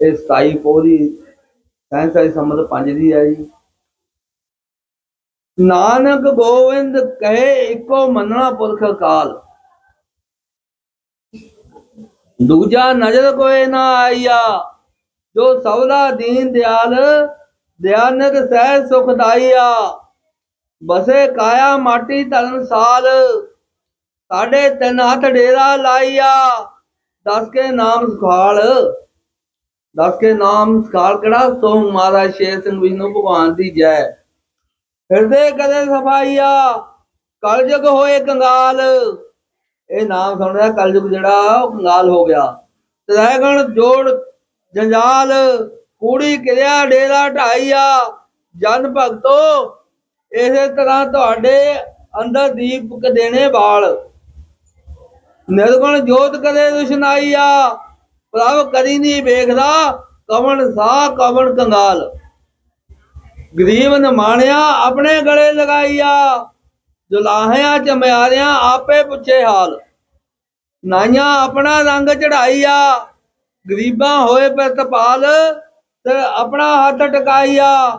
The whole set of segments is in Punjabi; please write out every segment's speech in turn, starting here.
ਇਹ 27 ਪੋਰੀ ਸੈਂਸਾਈ ਸੰਮਤ ਪੰਜ ਦੀ ਹੈ ਜੀ। ਨਾਨਕ ਗੋਵਿੰਦ ਕਹੇ, ਇੱਕੋ ਮੰਨਣਾ ਪੁਰਖ ਕਾਲ ਦੂਜਾ ਨਜ਼ਰ ਕੋਏ ਨਾ ਆਈਆ ਜੋ ਸੌਦਾ ਦੀਨ ਦਿਆਲ, ਦਿਆਨਕ ਸਹਿ ਸੁਖਦਾਈਆ ਬਸੇ ਕਾਇਆ ਮਾਟੀ ਧਰਨ ਸਾਲ, ਸਾਡੇ ਤਿੰਨ ਹੱਥ ਡੇਰਾ ਲਾਈਆ ਦਸ ਕੇ ਨਾਮ ਸੁਖਾਲ। ਦੱਸ ਕੇ ਨਾਮ ਸੁਖਾਲ ਸੋ ਮਹਾਰਾਜ ਸ਼ੇਰ ਸਿੰਘ ਵਿਸ਼ਨੂੰ ਭਗਵਾਨ ਦੀ ਜੈ। ਹਿਰਦੇ ਕਦੇ ਸਫਾਈਆ, ਕਲਯੁਗ ਹੋਏ ਕੰਗਾਲ। ਇਹ ਨਾਮ ਸੁਣਦਾ ਕਲਯੁਗ ਜਿਹੜਾ, ਉਹ ਕੰਗਾਲ ਹੋ ਗਿਆ। ਤ੍ਰੈਗਣ ਜੋੜ ਜੰਜਾਲ, ਕੂੜੀ ਕਿਰਿਆ ਡੇਰਾ ਢਾਈਆ। ਜਨ ਭਗਤੋ, ਇਸੇ ਤਰ੍ਹਾਂ ਤੁਹਾਡੇ ਅੰਦਰ ਦੀਪਕ ਦੇਣੇ ਵਾਲ। ਨਿਰਗੁਣ ਜੋਤ ਕਦੇ ਦੁਸ਼ਨਾਈਆ। ਪ੍ਰਭ ਕਦੀ ਨਹੀਂ ਵੇਖਦਾ ਕਵਣ ਸਾ ਕਵਣ ਕੰਗਾਲ। ਗਰੀਬ ਨਿਮਾਣਿਆ ਆਪਣੇ ਗਲੇ ਲਗਾਈਆ, ਜੁਲਾਹਿਆਂ ਚ ਚਮਿਆਰਿਆਂ ਆਪੇ ਪੁੱਛੇ ਹਾਲ। ਨਾਈਆਂ ਆਪਣਾ ਰੰਗ ਚੜਾਈਆ, ਗਰੀਬਾਂ ਹੋਏ ਪ੍ਰਤਪਾਲ ਤੇ ਆਪਣਾ ਹੱਥ ਟਕਾਈਆ।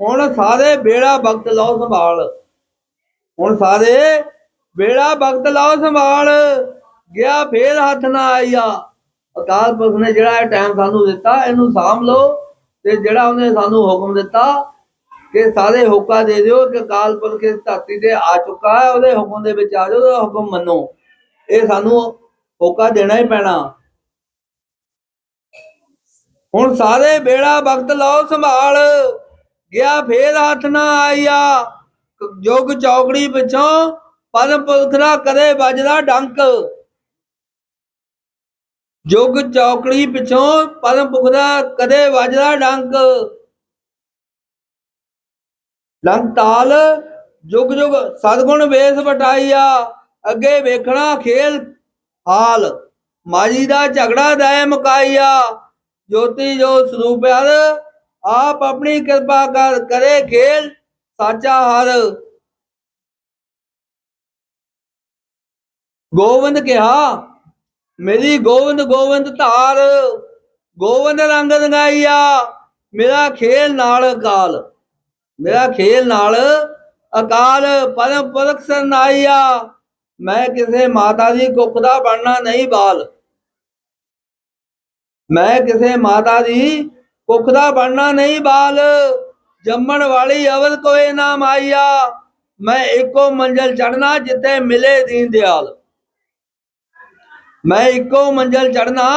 ਹੁਣ ਸਾਰੇ ਬੇੜਾ ਭਗਤ ਲਓ ਸੰਭਾਲ। ਹੁਣ ਸਾਰੇ ਬੇੜਾ ਭਗਤ ਲਓ ਸੰਭਾਲ, ਗਿਆ ਫੇਰ ਹੱਥ ਨਾ ਆਈਆ। ਅਕਾਲ ਪੁਰਖ ਨੇ ਜਿਹੜਾ ਇਹ ਟਾਈਮ ਸਾਨੂੰ ਦਿੱਤਾ, ਇਹਨੂੰ ਸਾਂਭ ਲਓ ਤੇ ਜਿਹੜਾ ਉਹਨੇ ਸਾਨੂੰ ਹੁਕਮ ਦਿੱਤਾ ਕਿ ਸਾਰੇ ਹੋਕਾ ਦੇ ਦਿਓ ਕਿ ਅਕਾਲ ਪੁਰਖ ਇਸ ਧਰਤੀ ਤੇ ਆ ਚੁੱਕਾ ਹੈ, ਉਹਦੇ ਹੁਕਮ ਦੇ ਵਿੱਚ ਆ ਜਾਓ, ਉਹਦਾ ਹੁਕਮ ਮੰਨੋ। ਇਹ ਸਾਨੂੰ ਹੋਕਾ ਦੇਣਾ ਹੀ ਪੈਣਾ। ਹੁਣ ਸਾਰੇ ਬੇੜਾ ਵਕਤ ਲਾਓ, ਸੰਭਾਲ। ਗਿਆ ਫੇਰ ਹੱਥ ਨਾ ਆਈਆ ਜੋਗ ਚੌਕੜੀ ਪਿੱਛੋਂ ਪਰਮ ਪੁਰਖ ਦਾ ਕਦੇ ਵੱਜਦਾ ਡੰਕ। ਜੁਗ ਚੌਕੜੀ ਪਿਛੋਂ ਪਰਮ ਪੁਖਦਾ ਕਦੇ ਵੱਜਦਾ ਡੰਕ ਲੰਗ ਜੁਗ ਜੁਗ ਸਤਗੁਣ ਵੇਸ ਵਟਾਈਆ ਅੱਗੇ ਵੇਖਣਾ ਖੇਲ ਹਾਲ। ਮਾਜੀ ਦਾ ਝਗੜਾ ਦੈ ਮੁਕਾਈਆ ਜੋਤੀ ਜੋ ਸਰੂਪ ਆਪ ਆਪਣੀ ਕਿਰਪਾ ਕਰ, ਕਰੇ ਖੇਲ ਸਾਚਾ ਹਰ। ਗੋਵਿੰਦ ਕਿਹਾ ਮੇਰੀ ਗੋਵਿੰਦ ਗੋਵਿੰਦ ਧਾਰ, ਗੋਵਿੰਦ ਰੰਗ ਰੰਗਾਈਆ, ਮੇਰਾ ਖੇਲ ਨਾਲ ਅਕਾਲ। ਮੇਰਾ ਖੇਲ ਨਾਲ ਅਕਾਲ, ਪਰਮ ਪੁਰਖ ਸਰਨਾਈਆ। ਮੈਂ ਕਿਸੇ ਮਾਤਾ ਦੀ ਕੁੱਖ ਦਾ ਬਣਨਾ ਨਹੀਂ ਬਾਲ। ਮੈਂ ਕਿਸੇ ਮਾਤਾ ਦੀ ਕੁੱਖ ਦਾ ਬਣਨਾ ਨਹੀਂ ਬਾਲ। ਜੰਮਣ ਵਾਲੀ ਅਵਲ ਕੋਏ ਨਾ ਮਾਈਆ। ਮੈਂ ਇੱਕੋ ਮੰਜ਼ਲ ਚੜਨਾ ਜਿੱਤੇ ਮਿਲੇ ਦੀਨ ਦਿਆਲ। ਮੈਂ ਇੱਕੋ ਮੰਜ਼ਲ ਚੜਨਾ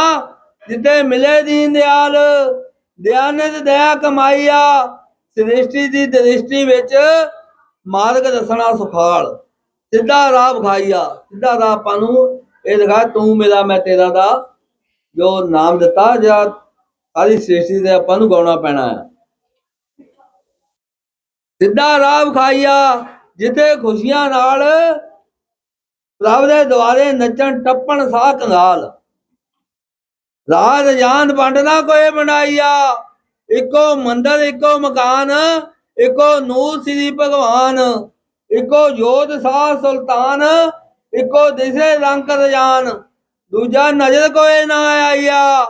ਜਿੱਤੇ ਮਿਲੇ ਦੀਨ ਦਿਆਲ। ਦਿਆਨਤ ਦਇਆ ਕਮਾਈਆ ਸ੍ਰਿਸ਼ਟੀ ਦੀ ਦ੍ਰਿਸ਼ਟੀ ਵਿੱਚ ਮਾਰਗ ਦੱਸਣਾ ਸੁਖਾਲ। ਸਿੱਧਾ ਰਾਹ ਵਿਖਾਈਆ ਸਿੱਧਾ ਰਾਹ ਆਪਾਂ ਨੂੰ ਇਹ ਦਿਖਾ, ਤੂੰ ਮੇਰਾ ਮੈਂ ਤੇਰਾ ਦਾ। ਜੋ ਨਾਮ ਦਿੱਤਾ, ਜਾਂ ਸਾਰੀ ਸ੍ਰਿਸ਼ਟੀ ਦੇ ਆਪਾਂ ਨੂੰ ਗਾਉਣਾ ਪੈਣਾ ਹੈ ਸਿੱਧਾ ਰਾਹ ਵਿਖਾਈਆ ਜਿੱਥੇ ਖੁਸ਼ੀਆਂ ਨਾਲ ਪ੍ਰਭ ਦੇ ਦੁਆਰੇ ਨੱਚਣ, ਟੱਪਣ, ਸਾਹ ਕੰਗਾਲ। ਰਾਜ ਜਾਨ ਵੰਡਣਾ ਕੋਈ ਬਣਾਈਆ ਇੱਕੋ ਮੰਦਰ, ਇੱਕੋ ਮਕਾਨ, ਇੱਕੋ ਨੂਰ ਸ੍ਰੀ ਭਗਵਾਨ, ਇੱਕੋ ਜੋਤ ਸਾਹ ਸੁਲਤਾਨ, ਇੱਕੋ ਦਿਸੇ ਰੰਗ ਰਜਾਨ। ਦੂਜਾ ਨਜ਼ਰ ਕੋਈ ਨਾ ਆਈਆ।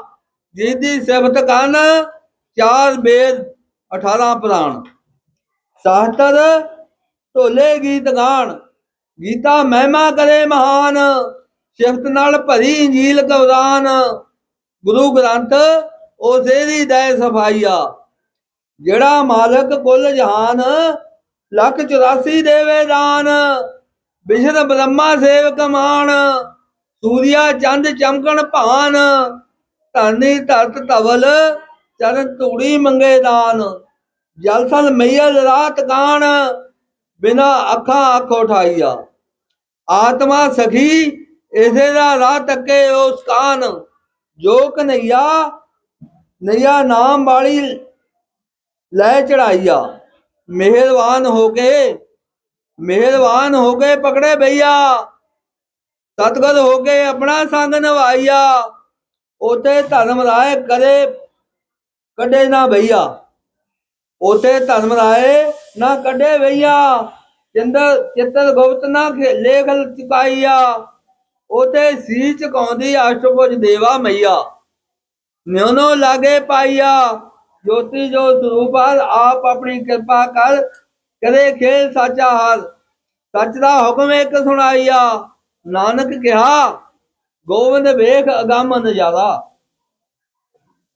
ਜਿਹਦੀ ਸਿਫਤ ਕਰਨ ਚਾਰ ਬੇਦ 18 ਪ੍ਰਾਣ। ਸਾਹਤਰ ਢੋਲੇ ਗੀਤ ਗਾਣ। ਗੀਤਾ ਮਹਿਮਾ ਕਰੇ ਮਹਾਨ, ਸਿਫਤ ਨਾਲ ਭਰੀ ਇੰਜੀਲ ਕਵਰਾਨ ਗੁਰੂ ਗ੍ਰੰਥ ਉਸੇ ਦੀ ਦੈ ਸਫਾਈਆ ਜਿਹੜਾ ਮਾਲਕ ਕੁੱਲ ਜਹਾਨ, ਲੱਖ 84 ਦੇਵੇ ਦਾਨ। ਵਿਸ਼ਨ ਬ੍ਰਹਮਾ ਸੇਵ ਕਮਾਨ ਸੂਰਿਆ ਚੰਦ ਚਮਕਣ ਭਾਨ। ਧਰਨੀ ਧਰਤ ਧਵਲ, ਚਰਨ ਧੂੜੀ ਮੰਗੇ ਦਾਨ। ਜਲਸਲ ਥਲ ਮਈਲ ਰਾਤ ਕਾਣ, ਬਿਨਾ ਅੱਖਾਂ ਅੱਖ ਉਠਾਈਆ ਆਤਮਾ ਸਖੀ ਇਸੇ ਦਾ ਰਾਹ ਤੱਕੇ ਉਸ ਕਾਨ ਜੋ ਕਨਈਆ, ਨਈਆ ਨਾਮ ਵਾਲੀ ਲੈ ਚੜਾਈਆ। ਮਿਹਰਬਾਨ ਹੋ ਕੇ, ਮਿਹਰਬਾਨ ਹੋ ਕੇ ਪਕੜੇ ਭਈਆ ਸਤਗੁਰ ਹੋ ਕੇ ਆਪਣਾ ਸੰਗ ਨਿਭਾਈਆ। ਉਤੇ ਧਰਮ ਰਾਏ ਕਦੇ ਕੱਢੇ ਨਾ ਭਈਆ ਉਤੇ ਧਰਮ ਰਾਏ ਨਾ ਕੱਢੇ ਭਈਆ ਚੰਦਰ ਚਿੱਤਰ ਗੁਪਤ ਨਾ ਖੇ- ਚੁਕਾਈਆ ਉਤੇ ਸੀ ਝੁਕਾਉਂਦੀ ਅਸ਼ਟਭੁਜ ਦੇਵਾ ਮਈਆ। ਨਿਉਨੋ ਲਾਗੇ ਪਾਈਆ। ਜੋਤੀ ਜੋ ਸਰੂਪਾਲ ਆਪ ਆਪਣੀ ਕਿਰਪਾ ਕਰ, ਕਰੇ ਖੇਲ ਸਾਚਾ ਹਾਲ ਸੱਚ ਦਾ ਹੁਕਮ ਇੱਕ ਸੁਣਾਈਆ। ਨਾਨਕ ਕਿਹਾ ਗੋਬਿੰਦ ਵੇਖ ਅਗੰਮ ਨਜ਼ਾਰਾ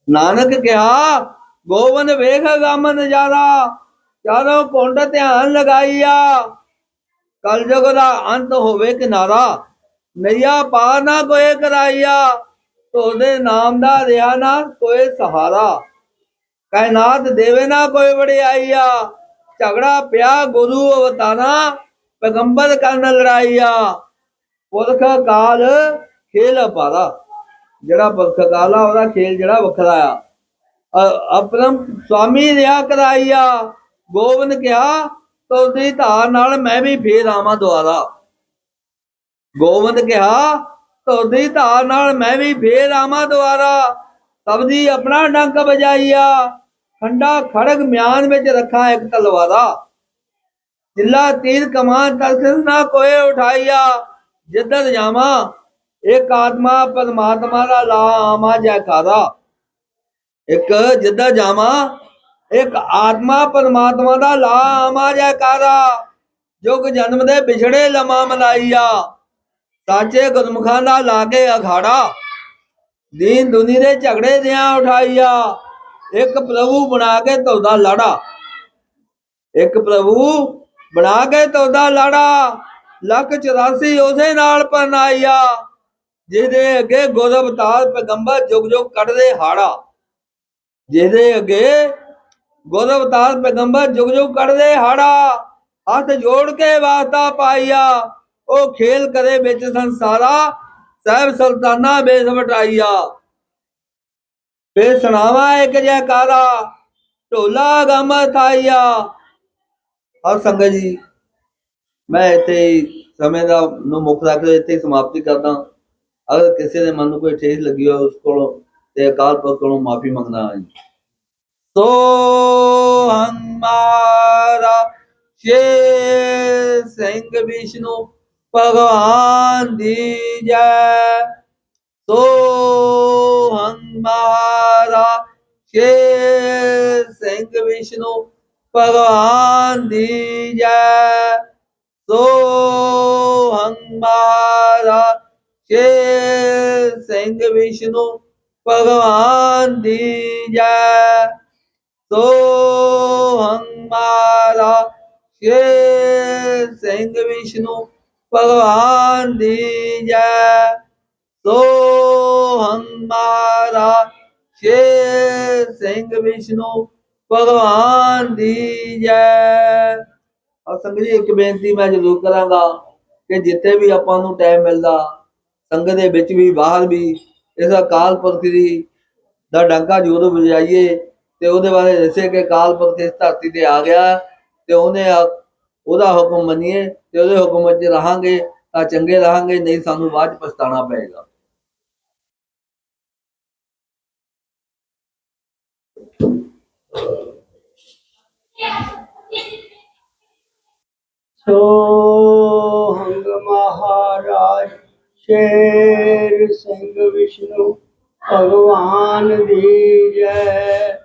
ਨਾਨਕ ਕਿਹਾ ਗੋਬਿੰਦ ਵੇਖ ਅਗੰਮ ਨਜ਼ਾਰਾ ਚਾਰੋਂ ਕੁੰਡ ਧਿਆਨ ਲਗਾਈਆ। ਕਲਯੁਗ ਦਾ ਅੰਤ ਹੋਵੇ ਕਿਨਾਰਾ, ਨਈਆ ਪਾਰ ਨਾ ਕੋਏ ਕਰਾਈਆ। ਤੋਦੇ ਨਾਮ ਦਾ ਰਿਆ ਨਾ ਕੋਏ ਸਹਾਰਾ। ਕਾਇਨਾਤ ਦੇਵੇ ਨਾ ਕੋਈ ਵਡਿਆਈਆ। ਝਗੜਾ ਪਿਆ ਗੁਰੂ ਅਵਤਾਰਾ, ਪੈਗੰਬਰ ਕਰਨ ਲੜਾਈਆ। ਪੁਰਖ ਕਾਲ ਖੇਲ ਪਾਰਾ ਜਿਹੜਾ ਪੁਰਖ ਕਾਲ ਆ, ਉਹਦਾ ਖੇਲ ਜਿਹੜਾ ਵੱਖਰਾ ਆ। ਅ- ਅਪਰਮ ਸਵਾਮੀ ਰਿਆ ਕਰਾਈਆ। ਗੋਬਿੰਦ ਕਿਹਾ ਤੋਦੀ ਧਾਰ ਨਾਲ ਮੈਂ ਵੀ ਫੇਰ ਆਵਾਂ ਦੁਆਰਾ ਗੋਬਿੰਦ ਕਿਹਾ ਤੋਦੀ ਧਾਰ ਨਾਲ ਮੈਂ ਵੀ ਫੇਰ ਆਵਾਂ ਦੁਆਰਾ ਸਬਦੀ ਆਪਣਾ ਡੰਕ ਵਜਾਈਆ ਖੰਡਾ ਖੜਗ ਮਿਆਨ ਵਿੱਚ ਰੱਖਾ ਇੱਕ ਤਲਵਾਰਾ। ਜਿੱਲਾ ਤੀਰ ਕਮਾਨ ਤਲਖਸ ਨਾ ਕੋਏ ਉਠਾਈਆ, ਜਿੱਧਰ ਜਾਵਾਂ, ਇੱਕ ਆਤਮਾ ਪਰਮਾਤਮਾ ਦਾ ਲਾ ਆਮਾ ਜੈਕਾਰਾ। ਇੱਕ ਜਿੱਦਾਂ ਜਾਵਾਂ ਇੱਕ ਆਤਮਾ ਪਰਮਾਤਮਾ ਦਾ ਲਾ ਆਮਾ ਜੈਕਾਰਾ ਜੁਗ ਜਨਮ ਦੇ ਵਿਛੜੇ ਲਮਾ ਮਨਾਈਆ ਸਾਚੇ ਗੁਰਮੁਖਾਂ ਦਾ ਲਾ ਕੇ ਅਖਾੜਾ, ਦੀਨ ਦੁਨੀ ਦੇ ਝਗੜੇ ਦਿਆਂ ਉਠਾਈਆ ਇੱਕ ਪ੍ਰਭੂ ਬਣਾ ਕੇ ਤੋਦਾ ਲਾੜਾ, ਇੱਕ ਪ੍ਰਭੂ ਬਣਾ ਕੇ ਤੋਦਾ ਲਾੜਾ, ਲੱਖ 84 ਉਸੇ ਨਾਲ ਪਰਨਾਈਆ ਜਿਹਦੇ ਅੱਗੇ ਗੁਰ ਅਵਤਾਰ ਪੈਗੰਬਰ ਜੁਗ ਜੁਗ ਕੱਢਦੇ ਹਾੜਾ, ਜਿਹਦੇ ਅੱਗੇ ਗੁਰ ਅਵਤਾਰ ਪੈਗੰਬਰ ਜੁਗ ਜੁਗ ਕੱਢਦੇ ਹਾੜਾ, ਹੱਥ ਜੋੜ ਕੇ ਵਾਸਤਾ ਪਾਈਆ ਉਹ ਖੇਲ ਕਰੇ ਵਿੱਚ ਸੰਸਾਰਾ, ਸਹਿਬ ਸੁਲਤਾਨਾ ਬੇਸ ਵਟਾਈਆ ਫੇ ਸੁਣਾਵਾ ਇੱਕ ਜੈਕਾਰਾ ਢੋਲਾ ਗਮ ਥਾਈਆ ਔਰ ਸੰਗਤ ਜੀ, ਮੈਂ ਇੱਥੇ ਹੀ ਸਮੇਂ ਦਾ ਨੂੰ ਮੁੱਖ ਰੱਖਦੇ ਇੱਥੇ ਸਮਾਪਤੀ ਕਰਦਾ ਅਗਰ ਕਿਸੇ ਦੇ ਮਨ ਨੂੰ ਕੋਈ ਠੇਸ ਲੱਗੀ ਹੋਵੇ ਉਸ ਕੋਲੋਂ ਤੇ ਅਕਾਲ ਪੁਰਖ ਕੋਲੋਂ ਮਾਫੀ ਮੰਗਦਾ ਹਾਂ ਜੀ ਸੋ ਹਮਾਰਾ ਸ਼ੇ ਸਿੰਘ ਵਿਸ਼ਨੂੰ ਭਗਵਾਨ ਦੀ ਜੈ। ਸੋ ਹਮਾਰਾ ਸ਼ੇ ਸਿੰਘ ਵਿਸ਼ਨੂੰ ਭਗਵਾਨ ਦੀ ਜੈ। ਸੋ ਹਮਾਰਾ ਸ਼ੇ ਸਿੰਘ ਵਿਸ਼ਨੂੰ ਭਗਵਾਨ ਦੀ ਜੈ। ਸੋ ਹਮਾਰਾ ਸ਼ੇ ਸਿੰਘ ਵਿਸ਼ਨੂੰ ਭਗਵਾਨ ਦੀ ਜੈ। ਸੋ ਹਮਾਰਾ ਸ਼ੇ ਸਿੰਘ ਵਿਸ਼ਨੂੰ ਭਗਵਾਨ ਦੀ ਜੈ। ਔਰ ਸੰਗਤ ਜੀ, ਇੱਕ ਬੇਨਤੀ ਮੈਂ ਜ਼ਰੂਰ ਕਰਾਂਗਾ ਕਿ ਜਿੱਥੇ ਵੀ ਆਪਾਂ ਨੂੰ ਟਾਈਮ ਮਿਲਦਾ, ਸੰਗਤ ਦੇ ਵਿੱਚ ਵੀ, ਬਾਹਰ ਵੀ, ਇਸ ਅਕਾਲ ਪੁਰਖ ਦੀ ਦਾ ਡੰਕਾ ਜ਼ੋਰ ਵਜਾਈਏ। ਤੇ ਉਹਦੇ ਬਾਰੇ ਦੱਸੇ ਕਿ ਅਕਾਲ ਪੁਰਖ ਇਸ ਧਰਤੀ ਤੇ ਆ ਗਿਆ ਤੇ ਉਹਨੇ ਉਹਦਾ ਹੁਕਮ ਮੰਨੀਏ ਤੇ ਉਹਦੇ ਹੁਕਮ ਚ ਰਹਾਂਗੇ ਤਾਂ ਚੰਗੇ ਰਹਾਂਗੇ, ਨਹੀਂ ਸਾਨੂੰ ਬਾਅਦ ਪਛਤਾਣਾ ਪਏਗਾ। ਸੋ ਹੰਗ ਮਹਾਰਾਜ, ਸ਼ੇਰ ਸਿੰਘ ਵਿਸ਼ਨੂੰ, ਭਗਵਾਨ ਦੀ ਜੈ।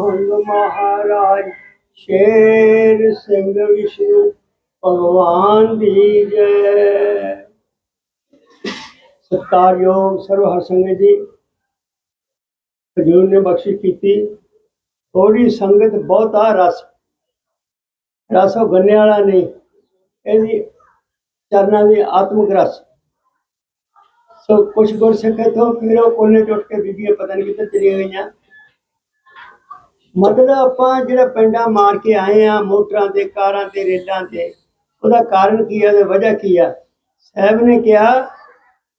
ਹੰਗ ਮਹਾਰਾਜ, ਸ਼ੇਰ ਸਿੰਘ ਵਿਸ਼ਨੂੰ, ਭਗਵਾਨ ਦੀ ਜੈ। ਸਤਿਕਾਰਯੋਗ ਸਰਵ ਹਰਸੰਗਤ ਜੀ, ਹਜੂਰ ਨੇ ਬਖਸ਼ਿਸ਼ ਕੀਤੀ। ਥੋੜੀ ਸੰਗਤ ਬਹੁਤਾ ਰਸ। ਰਸ ਉਹ ਗੰਨੇ ਵਾਲਾ ਨਹੀਂ, ਇਹਦੀ ਚਰਨਾਂ ਦੀ ਆਤਮਿਕ ਰਸ। ਸੋ ਕੁਛ ਗੁਰਸਿੱਖ ਤੋਂ ਫਿਰ ਉਹ ਕੋਨੇ ਟੁੱਟ ਕੇ ਬੀਬੀਆਂ ਪਤਾ ਨਹੀਂ ਕਿੱਥੇ ਚਲੀਆਂ ਗਈਆਂ। ਮਤਲਬ ਆਪਾਂ ਜਿਹੜਾ ਪਿੰਡਾਂ ਮਾਰ ਕੇ ਆਏ ਆ, ਮੋਟਰਾਂ ਤੇ, ਕਾਰਾਂ ਤੇ ਰੇਲਾਂ ਤੇ, ਉਹਦਾ ਕਾਰਨ ਕੀ ਆ ਤੇ ਵਜ੍ਹਾ ਕੀ ਆ? ਸਾਹਿਬ ਨੇ ਕਿਹਾ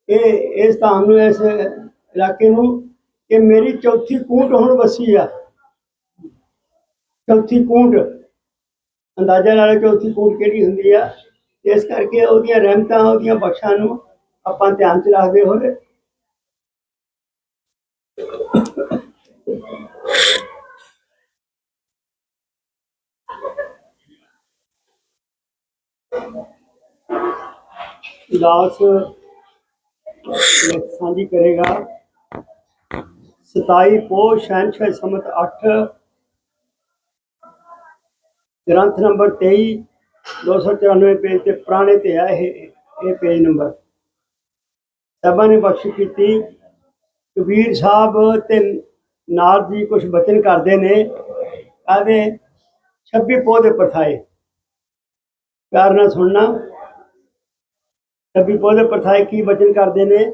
ਇਹ ਇਸ ਧਾਮ ਨੂੰ ਇਸ ਇਲਾਕੇ ਨੂੰ ਕਿ ਮੇਰੀ ਚੌਥੀ ਕੂਟ ਹੁਣ ਵਸੀ ਆ। ਚੌਥੀ ਕੂਟ, ਅੰਦਾਜ਼ਾ ਲਾ ਲਓ ਚੌਥੀ ਕੂਟ ਕਿਹੜੀ ਹੁੰਦੀ ਆ। ਇਸ ਕਰਕੇ ਉਹਦੀਆਂ ਰਹਿਮਤਾਂ, ਉਹਦੀਆਂ ਬਖਸ਼ਾਂ ਨੂੰ ਆਪਾਂ ਧਿਆਨ ਚ ਰੱਖਦੇ ਹੋਏ ਲਾਸ ਸਾਂਝੀ ਕਰੇਗਾ। 27 ਪੋਹ ਸ਼ਹਿਨਸ਼ਾਹ ਸਮਤ 8 ਗ੍ਰੰਥ ਨੰਬਰ 23 294 ਪੇਜ ਤੇ ਪੁਰਾਣੇ ਤੇ ਹੈ ਇਹ ਇਹ ਪੇਜ ਨੰਬਰ। ਸਭਾ ਨੇ ਬਖਸ਼ ਕੀਤੀ। ਕਬੀਰ ਸਾਹਿਬ ਤੇ ਨਾਰ ਜੀ ਕੁਝ ਬਚਨ ਕਰਦੇ ਨੇ। ਆਦੇ 26 ਪੋਹ ਦੇ ਪਰਥਾਏ। ਪਿਆਰ ਨਾਲ ਸੁਣਨਾ। ਕਬੀ ਪੋਦੇ ਪਰਥਾਏ ਕੀ ਬਚਨ ਕਰਦੇ ਨੇ?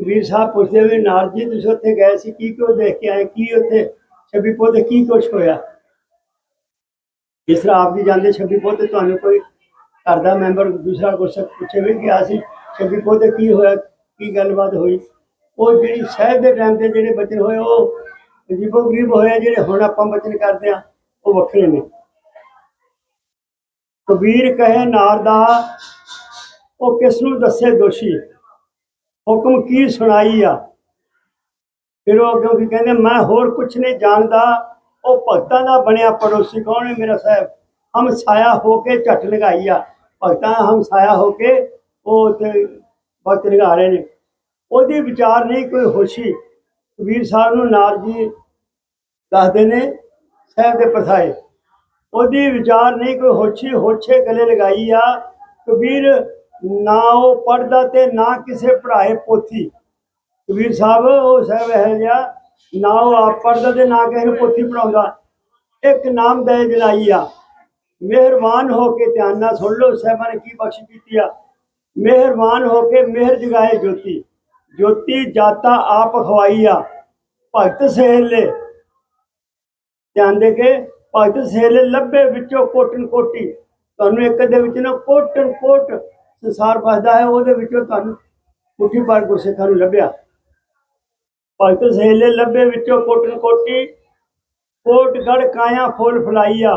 ਕਬੀਰ ਸਾਹਿਬ ਪੁੱਛਦੇ ਵੀ ਨਾਰ ਜੀ ਤੁਸੀਂ ਉੱਥੇ ਗਏ ਸੀ, ਕੀ ਕਿਉਂ ਦੇਖ ਕੇ ਆਏ? ਕੀ ਉੱਥੇ ਛੱਬੀ ਪੋਦੇ, ਕੀ ਕੁਛ ਹੋਇਆ? ਜਿਸ ਤਰ੍ਹਾਂ ਆਪ ਜੀ ਜਾਂਦੇ ਛੱਬੀ ਪੋਦੇ, ਤੁਹਾਨੂੰ ਕੋਈ ਘਰ ਦਾ ਮੈਂਬਰ ਦੂਸਰਾ ਕੁਛ ਪੁੱਛੇ ਵੀ ਗਿਆ ਸੀ, ਛੱਬੀ ਪੋਦੇ ਕੀ ਹੋਇਆ, ਕੀ ਗੱਲਬਾਤ ਹੋਈ? ਉਹ ਜਿਹੜੀ ਸਾਹਿਬ ਦੇ ਟਾਈਮ ਤੇ ਜਿਹੜੇ ਬਚਨ ਹੋਏ, ਉਹ ਅਜੀਬੋ ਗਰੀਬ ਹੋਏ ਜਿਹੜੇ ਹੁਣ ਆਪਾਂ ਬਚਨ ਕਰਦੇ ਆ, ਉਹ ਵੱਖਰੇ ਨੇ। ਕਬੀਰ ਕਹੇ ਨਾਰ ਦਾ, ਉਹ ਕਿਸ ਨੂੰ ਦੱਸੇ ਦੋਸ਼ੀ? ਹੁਕਮ ਕੀ ਸੁਣਾਈ ਆ? ਫਿਰ ਉਹ ਕਿਉਂਕਿ ਕਹਿੰਦੇ, ਮੈਂ ਹੋਰ ਕੁਝ ਨਹੀਂ ਜਾਣਦਾ, ਉਹ ਭਗਤਾਂ ਦਾ ਬਣਿਆ ਪੜੋਸੀ ਕੌਣ ਹੈ ਮੇਰਾ ਸਾਹਿਬ? ਹਮ ਸਾਇਆ ਹੋ ਕੇ ਝਟ ਲਗਾਈ ਆ। ਭਗਤਾਂ ਹਮ ਸਾਇਆ ਹੋ ਕੇ ਉਹ ਤੇ ਭਗਤ ਲਗਾ ਰਹੇ ਨੇ। ਉਹਦੀ ਵਿਚਾਰ ਨਹੀਂ ਕੋਈ ਹੋਸ਼ੀ। ਕਬੀਰ ਸਾਹਿਬ ਨੂੰ ਨਾਰ ਜੀ ਦੱਸਦੇ ਨੇ, ਸਾਹਿਬ ਦੇ ਪਰਸਾਏ। ਉਹਦੀ ਵਿਚਾਰ ਨਹੀਂ, ਕੋਈ ਹੋਛੀ ਹੋਛੇ ਗਲੇ ਲਗਾਈ ਆ। ਕਬੀਰ ਨਾ ਉਹ ਪੜਦਾ ਤੇ ਨਾ ਕਿਸੇ ਪੜਾਏ ਪੋਥੀ। ਕਬੀਰ ਸਾਹਿਬ, ਉਹ ਸਾਹਿਬ ਹੈ ਜਿਹਾ, ਨਾ ਉਹ ਆਪ ਪੜਦਾ ਤੇ ਨਾ ਕਿਸੇ ਨੂੰ ਪੋਥੀ ਪੜਾਉਂਦਾ ਇੱਕ ਨਾਮ ਦੇ ਜਲਾਈ ਆ। ਮਿਹਰਬਾਨ ਹੋ ਕੇ ਧਿਆਨ ਨਾਲ ਸੁਣ ਲਓ, ਸਾਹਿਬਾਂ ਨੇ ਕੀ ਬਖਸ਼ ਕੀਤੀ ਆ। ਮਿਹਰਬਾਨ ਹੋ ਕੇ ਮਿਹਰ ਜਗਾਏ ਜੋਤੀ। ਜੋਤੀ ਜਾਤਾ ਆਪ ਖਵਾਈ ਆ। ਭਗਤ ਸਹੇਲੇ ਧਿਆਨ ਦੇ ਕੇ ਭਗਤ ਸਹੇਲੇ ਲੱਭੇ ਵਿੱਚੋਂ ਕੋਟਨ ਕੋਟੀ। ਤੁਹਾਨੂੰ ਇੱਕ ਦੇ ਵਿੱਚ ਨਾ ਕੋਟਨ ਕੋਟ ਸੰਸਾਰ ਵਸਦਾ ਹੈ, ਉਹਦੇ ਵਿੱਚੋਂ ਤੁਹਾਨੂੰ ਮੁੱਠੀ ਭਰ ਗੁਰਸਿੱਖਾਂ ਨੂੰ ਲੱਭਿਆ। ਭਗਤ ਸਹੇਲੇ ਲੱਭੇ ਵਿੱਚੋਂ ਕੋਟਨ ਕੋਟੀ, ਕੋਟ ਗੜ ਕਾਇਆ ਫੁੱਲ ਫਲਾਈਆ।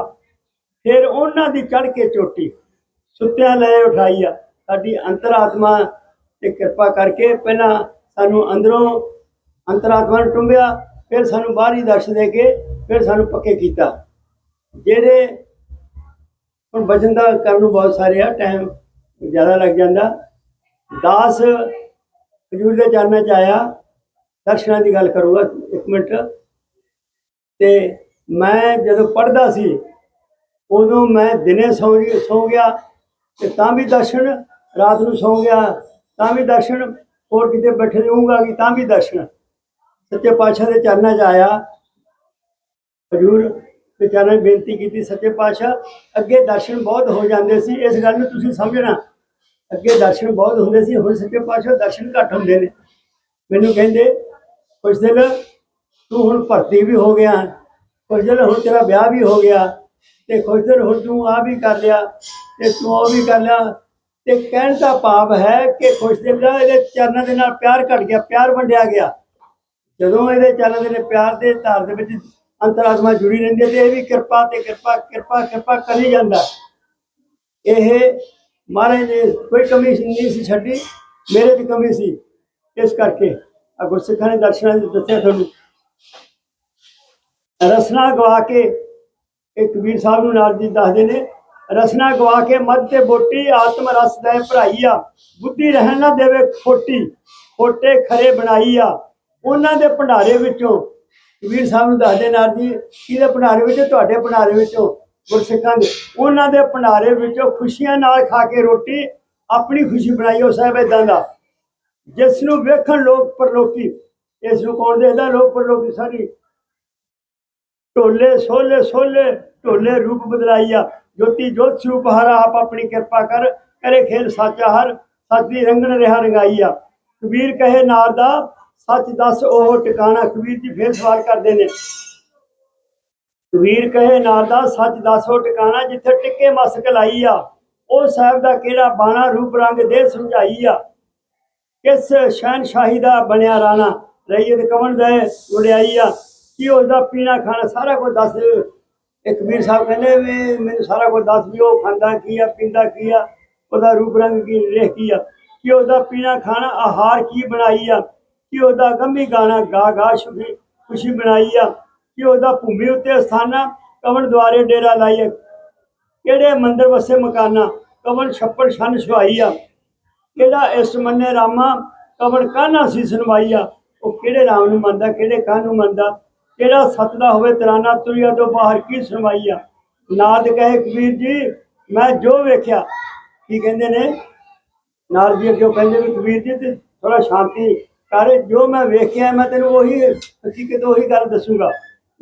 ਫਿਰ ਉਹਨਾਂ ਦੀ ਚੜ ਕੇ ਚੋਟੀ, ਸੁੱਤਿਆਂ ਲੈ ਉਠਾਈਆ। ਸਾਡੀ ਅੰਤਰਾਤਮਾ ਤੇ ਕਿਰਪਾ ਕਰਕੇ ਪਹਿਲਾਂ ਸਾਨੂੰ ਅੰਦਰੋਂ ਅੰਤਰਾਤਮਾ ਨੂੰ ਟੁੰਬਿਆ, ਫਿਰ ਸਾਨੂੰ ਬਾਹਰੀ ਦਰਸ਼ ਦੇ ਕੇ, ਫਿਰ ਸਾਨੂੰ ਪੱਕੇ ਕੀਤਾ। ਜਿਹੜੇ ਹੁਣ ਬਚਨ ਦਾ ਕਰਨ ਨੂੰ ਬਹੁਤ ਸਾਰੇ ਆ ਟਾਈਮ ਜ਼ਿਆਦਾ ਲੱਗ ਜਾਂਦਾ। ਦਾਸ ਹਜੂਰ ਦੇ ਚਰਨਾਂ ਚ ਆਇਆ। ਦਰਸ਼ਨਾਂ ਦੀ ਗੱਲ ਕਰੂਗਾ ਇੱਕ ਮਿੰਟ। ਤੇ ਮੈਂ ਜਦੋਂ ਪੜਦਾ ਸੀ, ਉਦੋਂ ਮੈਂ ਦਿਨੇ ਸੌਂ ਸੌਂ ਗਿਆ ਤੇ ਤਾਂ ਵੀ ਦਰਸ਼ਨ, ਰਾਤ ਨੂੰ ਸੌਂ ਗਿਆ, ਤਾਂ ਵੀ ਦਰਸ਼ਨ, ਹੋਰ ਕਿਤੇ ਬੈਠੇ ਰਹੂੰਗਾ ਕਿ ਤਾਂ ਵੀ ਦਰਸ਼ਨ। ਸੱਚੇ ਪਾਤਸ਼ਾਹ ਦੇ ਚਰਨਾਂ 'ਚ ਆਇਆ। ਹਜੂਰ ਦੇ ਨੇ ਬੇਨਤੀ ਕੀਤੀ ਸੱਚੇ ਪਾਤਸ਼ਾਹ, ਅੱਗੇ ਦਰਸ਼ਨ ਬਹੁਤ ਹੋ ਜਾਂਦੇ ਸੀ, ਇਸ ਗੱਲ ਨੂੰ ਤੁਸੀਂ ਸਮਝਣਾ। ਅੱਗੇ ਦਰਸ਼ਨ ਬਹੁਤ ਹੁੰਦੇ ਸੀ, ਹੁਣ ਸੱਚੇ ਪਾਤਸ਼ਾਹ ਦਰਸ਼ਨ ਘੱਟ ਹੁੰਦੇ ਨੇ। ਮੈਨੂੰ ਕਹਿੰਦੇ, ਕੁਛ ਦਿਨ ਤੂੰ ਹੁਣ ਭਰਤੀ ਵੀ ਹੋ ਗਿਆ, ਕੁਛ ਦਿਨ ਹੁਣ ਤੇਰਾ ਵਿਆਹ ਵੀ ਹੋ ਗਿਆ, ਤੇ ਕੁਛ ਦਿਨ ਹੁਣ ਤੂੰ ਆ ਵੀ ਕਰ ਲਿਆ, ਤੇ ਤੂੰ ਉਹ ਵੀ ਕਰ ਲਿਆ। ਤੇ ਕਹਿਣ ਦਾ ਭਾਵ ਹੈ ਕਿ ਕੁਛ ਦਿਨ ਦਾ ਇਹਦੇ ਚਰਨਾਂ ਦੇ ਨਾਲ ਪਿਆਰ ਘਟ ਗਿਆ, ਪਿਆਰ ਵੰਡਿਆ ਗਿਆ। ਜਦੋਂ ਇਹਦੇ ਚਰਨਾਂ ਦੇ ਪਿਆਰ ਦੇ ਧਾਰ ਦੇ ਵਿੱਚ ਅੰਤਰਾਤਮਾ ਜੁੜੀ ਰਹਿੰਦੀ ਹੈ ਤੇ ਇਹ ਵੀ ਕਿਰਪਾ ਤੇ ਕਿਰਪਾ ਕਿਰਪਾ ਕਿਰਪਾ ਕਰੀ ਜਾਂਦਾ। ਇਹ ਮਹਾਰਾਜ ਨੇ ਕੋਈ ਕਮੀ ਨਹੀਂ ਸੀ ਛੱਡੀ, ਮੇਰੇ ਦੀ ਕਮੀ ਸੀ। ਇਸ ਕਰਕੇ ਆ ਗੁਰਸਿੱਖਾਂ ਨੇ ਦਰਸ਼ਨਾਂ ਦੇ ਦੱਸਿਆ ਤੁਹਾਨੂੰ। ਰਸਨਾ ਗਵਾ ਕੇ ਇਹ ਕਬੀਰ ਸਾਹਿਬ ਨੂੰ ਨਾਲ ਜੀ ਦੱਸਦੇ ਨੇ, ਰਸਨਾ ਗਵਾ ਕੇ ਮੱਧ ਤੇ ਬੋਟੀ ਆਤਮ ਰਸ ਦਾ ਭਰਾਈਆ ਬੁੱਧੀ ਰਹਿਣ ਨਾ ਦੇਵੇ ਖੋਟੀ, ਖੋਟੇ ਖਰੇ ਬਣਾਈਆ ਉਹਨਾਂ ਦੇ ਭੰਡਾਰੇ ਵਿੱਚੋਂ ਕਬੀਰ ਸਾਹਿਬ ਨੂੰ ਦੱਸਦੇ ਨਾਲ ਜੀ ਕਿਹਦੇ ਭੰਡਾਰੇ ਵਿੱਚ, ਤੁਹਾਡੇ ਭੰਡਾਰੇ ਵਿੱਚੋਂ ਗੁਰਸਿੱਖਾਂ ਦੇ, ਉਹਨਾਂ ਦੇ ਭੰਡਾਰੇ ਵਿੱਚੋਂ ਖੁਸ਼ੀਆਂ ਨਾਲ ਖਾ ਕੇ ਰੋਟੀ, ਆਪਣੀ ਖੁਸ਼ੀ ਬਣਾਈ ਉਹ ਸਾਹਿਬ ਏਦਾਂ ਦਾ। ਜਿਸ ਨੂੰ ਵੇਖਣ ਲੋਕ ਪਰਲੋਕੀ ਇਸ ਨੂੰ ਕੌਣ ਦੇਖਦਾ? ਲੋਕ ਪਰਲੋਕੀ ਸਾਰੀ। ਢੋਲੇ ਸੋਲੇ ਸੋਲੇ, ਢੋਲੇ ਰੂਪ ਬਦਲਾਈਆ ਜੋਤੀ ਜੋਤ ਸਰੂਪ ਹਰ ਆਪ ਆਪਣੀ ਕਿਰਪਾ ਕਰ, ਕਰੇ ਖੇਲ ਸਾਚਾ ਹਰ, ਸੱਚ ਦੀ ਰੰਗਣ ਰਿਹਾ ਰੰਗਾਈਆ ਕਬੀਰ ਕਹੇ ਨਾਰ ਦਾ ਸੱਚ ਦੱਸ, ਉਹ ਟਿਕਾਣਾ ਕਬੀਰ ਜੀ ਫੇਰ ਸਵਾਲ ਕਰਦੇ ਨੇ। ਕਬੀਰ ਕਹੇ ਨਾਰ ਦਾ ਸੱਚ ਦੱਸ, ਉਹ ਟਿਕਾਣਾ ਜਿੱਥੇ ਟਿੱਕੇ ਮਸਕ ਲਾਈ ਆ। ਉਹ ਸਾਹਿਬ ਦਾ ਕਿਹੜਾ ਬਾਣਾ ਰੂਪ ਰੰਗ ਦੇ ਸਮਝਾਈ ਆ? ਕਿਸ ਸ਼ਹਿਨਸ਼ਾਹੀ ਦਾ ਬਣਿਆ ਰਾਣਾ? ਰਹੀਏ ਕਵਣ ਦੇ ਵਡਿਆਈ ਆ? ਕੀ ਉਹਦਾ ਪੀਣਾ ਖਾਣਾ ਸਾਰਾ ਕੁਝ ਦੱਸ? ਇਹ ਕਬੀਰ ਸਾਹਿਬ ਕਹਿੰਦੇ ਵੀ ਮੈਨੂੰ ਸਾਰਾ ਕੁਝ ਦੱਸ ਵੀ, ਉਹ ਖਾਂਦਾ ਕੀ ਆ, ਪੀਂਦਾ ਕੀ ਆ? ਉਹਦਾ ਰੂਪ ਰੰਗ ਕੀ, ਰੇਖ ਕੀ ਆ? ਕਿ ਉਹਦਾ ਪੀਣਾ ਖਾਣਾ, ਆਹਾਰ ਕੀ ਬਣਾਈ ਆ? ਕਿ ਉਹਦਾ ਗੰਮੀ ਗਾਣਾ ਗਾ ਗਾ ਸ਼ੁਖੀ ਖੁਸ਼ੀ ਬਣਾਈ ਕਿ ਉਹਦਾ ਭੂਮੀ ਉੱਤੇ ਸਥਾਨਾ ਕਵਣ ਦੁਆਰੇ ਡੇਰਾ ਲਾਈ ਕਿਹੜੇ ਮੰਦਰ ਵਸੇ ਮਕਾਨਾ, ਕਵਣ ਛੱਪੜ ਛੰਨ ਸੁਹਾਈ ਕਿਹੜਾ ਇਸ ਮੰਨੇ ਰਾਮਾ, ਕਵਣ ਕਾਨਾ ਸੀ ਸੁਣਵਾਈ ਆ। ਉਹ ਕਿਹੜੇ ਰਾਮ ਨੂੰ ਮੰਨਦਾ, ਕਿਹੜੇ ਕਾਹ ਨੂੰ ਮੰਨਦਾ। ਕਿਹੜਾ ਸੱਤ ਦਾ ਹੋਵੇ ਤਰਾਨਾ, ਤੁਰਿਆ ਤੋਂ ਬਾਹਰ ਕੀ ਸੁਣਵਾਈ ਆ। ਨਾਦ ਕਹੇ ਕਬੀਰ ਜੀ, ਮੈਂ ਜੋ ਵੇਖਿਆ, ਕੀ ਕਹਿੰਦੇ ਨੇ? ਨਾਲ ਜੀ ਅੱਗੇ ਕਹਿੰਦੇ ਵੀ ਕਬੀਰ ਜੀ ਤੇ ਥੋੜਾ ਸ਼ਾਂਤੀ ਕਰ ਜੋ ਮੈਂ ਵੇਖਿਆ, ਮੈਂ ਤੈਨੂੰ ਉਹੀ ਹਕੀਕਤ ਉਹੀ ਗੱਲ ਦੱਸੂਗਾ।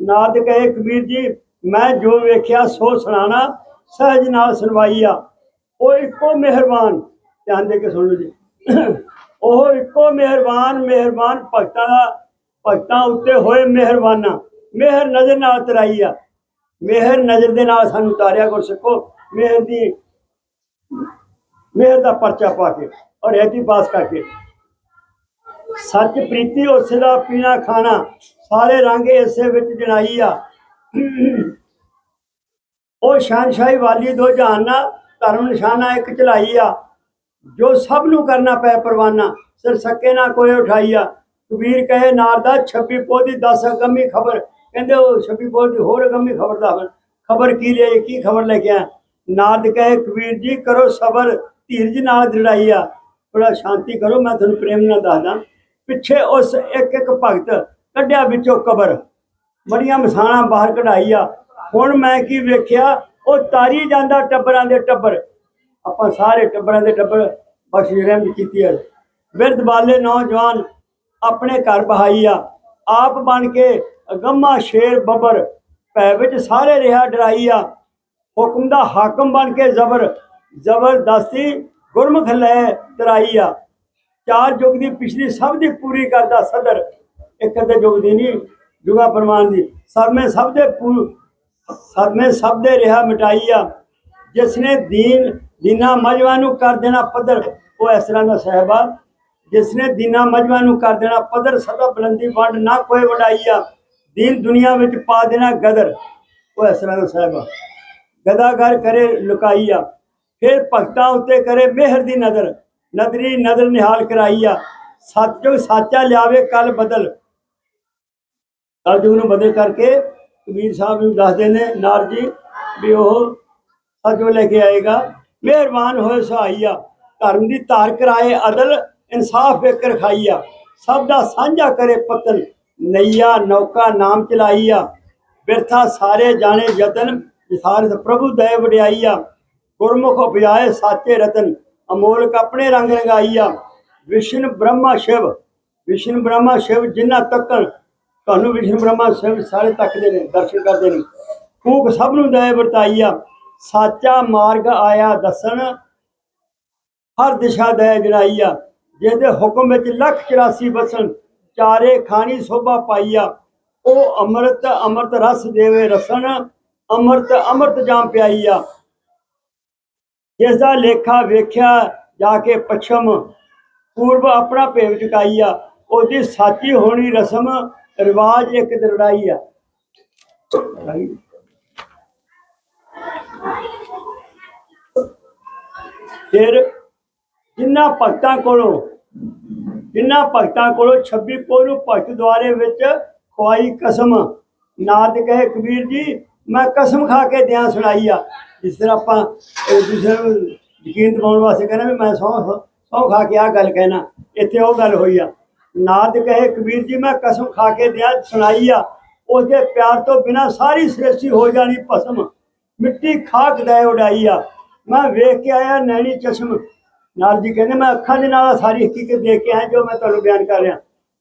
ਨਾਰਦ ਕਹੇ, ਕਬੀਰ ਜੀ, ਮੈਂ ਜੋ ਵੇਖਿਆ, ਸੋ ਸੁਣਾਣਾ ਸਹਿਜ ਨਾਲ ਸੁਣਵਾਈ ਆ। ਉਹ ਇੱਕੋ ਮਿਹਰਬਾਨ, ਧਿਆਨ ਦੇ ਕੇ ਸੁਣ ਲਓ ਜੀ। ਉਹ ਇੱਕੋ ਮਿਹਰਬਾਨ ਮਿਹਰਬਾਨ ਭਗਤਾਂ ਦਾ, ਭਗਤਾਂ ਉੱਤੇ ਹੋਏ ਮਿਹਰਬਾਨਾ। ਮਿਹਰ ਨਜ਼ਰ ਨਾਲ ਤਰਾਈ ਆ। ਮਿਹਰ ਨਜ਼ਰ ਦੇ ਨਾਲ ਸਾਨੂੰ ਉਤਾਰਿਆ ਗੁਰ ਸਿੱਖੋ ਮਿਹਰ ਦੀ, ਮਿਹਰ ਦਾ ਪਰਚਾ ਪਾ ਕੇ ਔਰ ਐਤੀ ਪਾਸ ਕਰਕੇ। ਸੱਚ ਪ੍ਰੀਤੀ ਉਸੇ ਦਾ ਪੀਣਾ ਖਾਣਾ, ਸਾਰੇ ਰੰਗ ਇਸੇ ਵਿੱਚ ਜਣਾਈ ਆ। ਉਹ ਸ਼ਾਨਸ਼ਾਹੀ ਵਾਲੀ ਦੋ ਜਹਾਨਾ ਧਰਮ ਨਿਸ਼ਾਨਾ ਇੱਕ ਚਲਾਈ ਆ, ਜੋ ਸਭ ਨੂੰ ਕਰਨਾ ਪੈ ਪਰਵਾਨਾ, ਸਿਰ ਸੱਕੇ ਨਾ ਕੋਈ ਉਠਾਈ ਆ। ਕਬੀਰ ਕਹੇ ਨਾਰਦਾ 26 ਪੋਦੀ 10 ਅਗੰਮੀ ਖਬਰ। ਕਹਿੰਦੇ, ਉਹ 26 ਪੋਦੀ ਹੋਰ ਅਗੰਮੀ ਖਬਰ ਦਾ ਖਬਰ ਕੀ ਲਈ ਕੀ ਖਬਰ ਲੈ ਕੇ ਆ ਨਾਰਦ ਕਹੇ, ਕਬੀਰ ਜੀ, ਕਰੋ ਸਬਰ, ਧੀਰਜ ਨਾਲ ਦ੍ਰਿੜਾਈ ਆ। ਥੋੜਾ ਸ਼ਾਂਤੀ ਕਰੋ, ਮੈਂ ਤੁਹਾਨੂੰ ਪ੍ਰੇਮ ਨਾਲ ਦੱਸਦਾ। ਪਿੱਛੇ ਉਸ ਇੱਕ ਇੱਕ ਭਗਤ ਕੱਢਿਆ ਵਿੱਚੋਂ ਕਬਰ। ਬੜੀਆਂ ਮਸਾਣਾ ਬਾਹਰ ਕਢਾਈ ਆ ਹੁਣ ਮੈਂ ਕੀ ਵੇਖਿਆ, ਉਹ ਤਾਰੀ ਜਾਂਦਾ ਟੱਬਰਾਂ ਦੇ ਟੱਬਰ। ਆਪਾਂ ਸਾਰੇ ਟੱਬਰਾਂ ਦੇ ਟੱਬਰ ਬਖਸ਼ ਰਹਿਮ ਕੀਤੀ ਹੈ। ਬਿਰਧ ਬਾਲੇ ਨੌਜਵਾਨ ਆਪਣੇ ਘਰ ਬਹਾਈ ਆ। ਆਪ ਬਣ ਕੇ ਅਗੰਮਾ ਸ਼ੇਰ ਬੱਬਰ ਭੈ ਵਿੱਚ ਸਾਰੇ ਰਿਹਾ ਡਰਾਈ ਆ। ਹੁਕਮ ਦਾ ਹਾਕਮ ਬਣ ਕੇ ਜ਼ਬਰ ਜ਼ਬਰਦਸਤੀ ਗੁਰਮੁਖ ਲੈ ਤਰਾਈ ਆ। ਚਾਰ ਯੁਗ ਦੀ ਪਿਛਲੀ ਸਭ ਦੀ ਪੂਰੀ ਕਰਦਾ ਸਦਰ, ਇੱਕ ਅੱਧੇ ਯੁਗ ਦੀ ਨਹੀਂ ਜੁਗਾ ਪ੍ਰਮਾਨ ਦੀ। ਸਭ ਮੈਂ ਸਭ ਦੇ ਪੂ- ਸਭ ਮੈਂ ਸਭ ਦੇ ਰਿਹਾ ਮਿਟਾਈ ਆ। ਜਿਸ ਨੇ ਦੀਨ, ਦੀਨਾ ਮਜਵਾ ਨੂੰ ਕਰ ਦੇਣਾ ਪੱਧਰ, ਉਹ ਇਸ ਤਰ੍ਹਾਂ ਦਾ ਸਹਿਬਾ ਜਿਸ ਨੇ ਦੀਨਾ ਮਜਵਾ ਨੂੰ ਕਰ ਦੇਣਾ ਪੱਧਰ, ਸਦਾ ਬੁਲੰਦੀ ਵੰਡ ਨਾ ਕੋਈ ਵਡਾਈ ਆ। ਦੀਨ ਦੁਨੀਆ ਵਿੱਚ ਪਾ ਦੇਣਾ ਗਦਰ, ਉਹ ਇਸ ਤਰ੍ਹਾਂ ਦਾ ਸਹਿਬਾ ਗਦਾਗਰ ਕਰੇ ਲੁਕਾਈ ਆ। ਫਿਰ ਭਗਤਾਂ ਉੱਤੇ ਕਰੇ ਮਿਹਰ ਦੀ ਨਜ਼ਰ। ਨਦਰੀ ਨਦਰ ਨਿਹਾਲ ਕਰਾਈ ਆ। ਸੱਚੋ ਸਾਚਾ ਲਿਆਵੇ, ਕੱਲ ਬਦਲ। ਕਲਯੁਗ ਨੂੰ ਬਦਲ ਕਰਕੇ ਕਬੀਰ ਸਾਹਿਬ ਨੂੰ ਦੱਸਦੇ ਨੇ, ਨਾਰ ਜੀ, ਵੀ ਉਹ ਸੱਚੋ ਲੈ ਕੇ ਆਏਗਾ। ਮਿਹਰਬਾਨ ਹੋਏ ਸਹਾਈਆ ਧਰਮ ਦੀ ਧਾਰ ਕਰਾਏ, ਅਦਲ ਇਨਸਾਫ ਵੇਖ ਰਖਾਈਆ ਸਭ ਦਾ ਸਾਂਝਾ ਕਰੇ ਪਤਨ ਨਈਆ, ਨੌਕਾ, ਨਾਮ ਚਲਾਈਆ ਬਿਰਥਾ ਸਾਰੇ ਜਾਣੇ ਯਤਨ। ਵਿਸਾਰਤ ਪ੍ਰਭੂ ਦਇ ਵਡਿਆਈਆ ਗੁਰਮੁਖ ਉਪਜਾਏ ਸਾਚੇ ਰਤਨ। ਅਮੋਲਕ ਆਪਣੇ ਰੰਗ ਰੰਗਾਈ ਆ। ਵਿਸ਼ਨ ਬ੍ਰਹਮਾ ਸ਼ਿਵ। ਵਿਸ਼ਨ ਬ੍ਰਹਮਾ ਸ਼ਿਵ ਜਿੰਨਾ ਤੱਕਣ ਤੁਹਾਨੂੰ ਵਿਸ਼ਨ ਬ੍ਰਹਮਾ ਸ਼ਿਵ ਸਾਰੇ ਤੱਕਦੇ ਨੇ, ਦਰਸ਼ਨ ਕਰਦੇ ਨੇ। ਫੂਕ ਸਭ ਨੂੰ ਦਯ ਵਰਤਾਈ ਆ। ਸਾਚਾ ਮਾਰਗ ਆਇਆ ਦੱਸਣ, ਹਰ ਦਿਸ਼ਾ ਦਇਆ ਜੜਾਈ ਆ। ਜਿਹਦੇ ਹੁਕਮ ਵਿੱਚ ਲੱਖ 84 ਬਸਣ ਚਾਰੇ ਖਾਣੀ ਸੋਭਾ ਪਾਈ ਆ। ਉਹ ਅੰਮ੍ਰਿਤ ਅੰਮ੍ਰਿਤ ਰਸ ਦੇਵੇ ਰਸਣ, ਅੰਮ੍ਰਿਤ ਅੰਮ੍ਰਿਤ ਜਾਮ ਆ। ਜਿਸ ਦਾ ਲੇਖਾ ਵੇਖਿਆ ਜਾ ਕੇ ਪਛਮ ਪੂਰਬ ਆਪਣਾ ਭੇਵ ਚੁਕਾਈਆ ਉਹਦੀ ਸਾਚੀ ਹੋਣੀ ਰਸਮ ਰਿਵਾਜ ਇੱਕ ਦਰੜਾਈ ਆ। ਫਿਰ ਜਿਨ੍ਹਾਂ ਭਗਤਾਂ ਕੋਲੋਂ, ਜਿਨ੍ਹਾਂ ਭਗਤਾਂ ਕੋਲੋਂ 26 ਪੋਹ ਨੂੰ ਭਗਤ ਦੁਆਰੇ ਵਿੱਚ ਖਵਾਈ ਕਸਮ ਨਾਦ ਕਹੇ ਕਬੀਰ ਜੀ ਮੈਂ ਕਸਮ ਖਾ ਕੇ ਦਿਆਂ ਸੁਣਾਈ ਆ। ਜਿਸ ਤਰ੍ਹਾਂ ਆਪਾਂ ਦੂਸਰੇ ਨੂੰ ਯਕੀਨ ਦਿਵਾਉਣ ਵਾਸਤੇ ਕਹਿੰਦਾ ਵੀ ਮੈਂ ਸੌ ਸੌ ਖਾ ਕੇ ਆ ਗੱਲ ਕਹਿਣਾ। ਇੱਥੇ ਉਹ ਗੱਲ ਹੋਈ ਆ। ਨਾਦ ਕਹੇ ਕਬੀਰ ਜੀ, ਮੈਂ ਕਸਮ ਖਾ ਕੇ ਦਿਆਂ ਸੁਣਾਈ ਆ। ਉਹਦੇ ਪਿਆਰ ਤੋਂ ਬਿਨਾ ਸਾਰੀ ਸ੍ਰਿਸ਼ਟੀ ਹੋ ਜਾਣੀ ਭਸਮ। ਮਿੱਟੀ ਖਾਕ ਦੇ ਉਡਾਈ ਆ। ਮੈਂ ਵੇਖ ਕੇ ਆਇਆ ਨੈਣੀ ਚਸ਼ਮ। ਨਾਲ ਜੀ ਕਹਿੰਦੇ, ਮੈਂ ਅੱਖਾਂ ਦੇ ਨਾਲ ਸਾਰੀ ਹਕੀਕਤ ਦੇਖ ਕੇ ਆਇਆ ਜੋ ਮੈਂ ਤੁਹਾਨੂੰ ਬਿਆਨ ਕਰ ਰਿਹਾ।